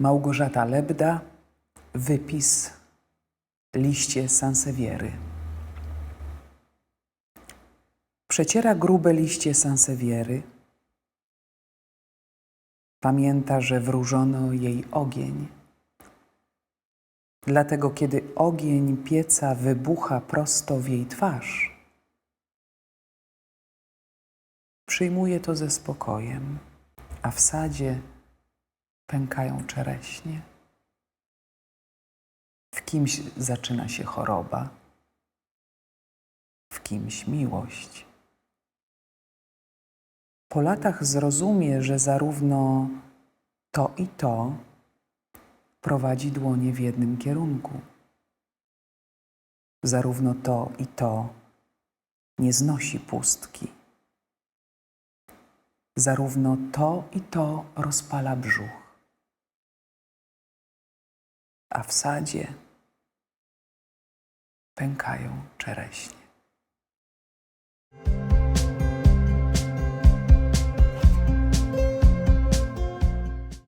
Małgorzata Lebda, wypis liście sansewiery. Przeciera grube liście sansewiery. Pamięta, że wróżono jej ogień. Dlatego, kiedy ogień pieca wybucha prosto w jej twarz, przyjmuje to ze spokojem, a w sadzie pękają czereśnie. W kimś zaczyna się choroba, w kimś miłość. Po latach zrozumie, że zarówno to i to prowadzi dłonie w jednym kierunku. Zarówno to i to nie znosi pustki. Zarówno to i to rozpala brzuch. A w sadzie pękają czereśnie.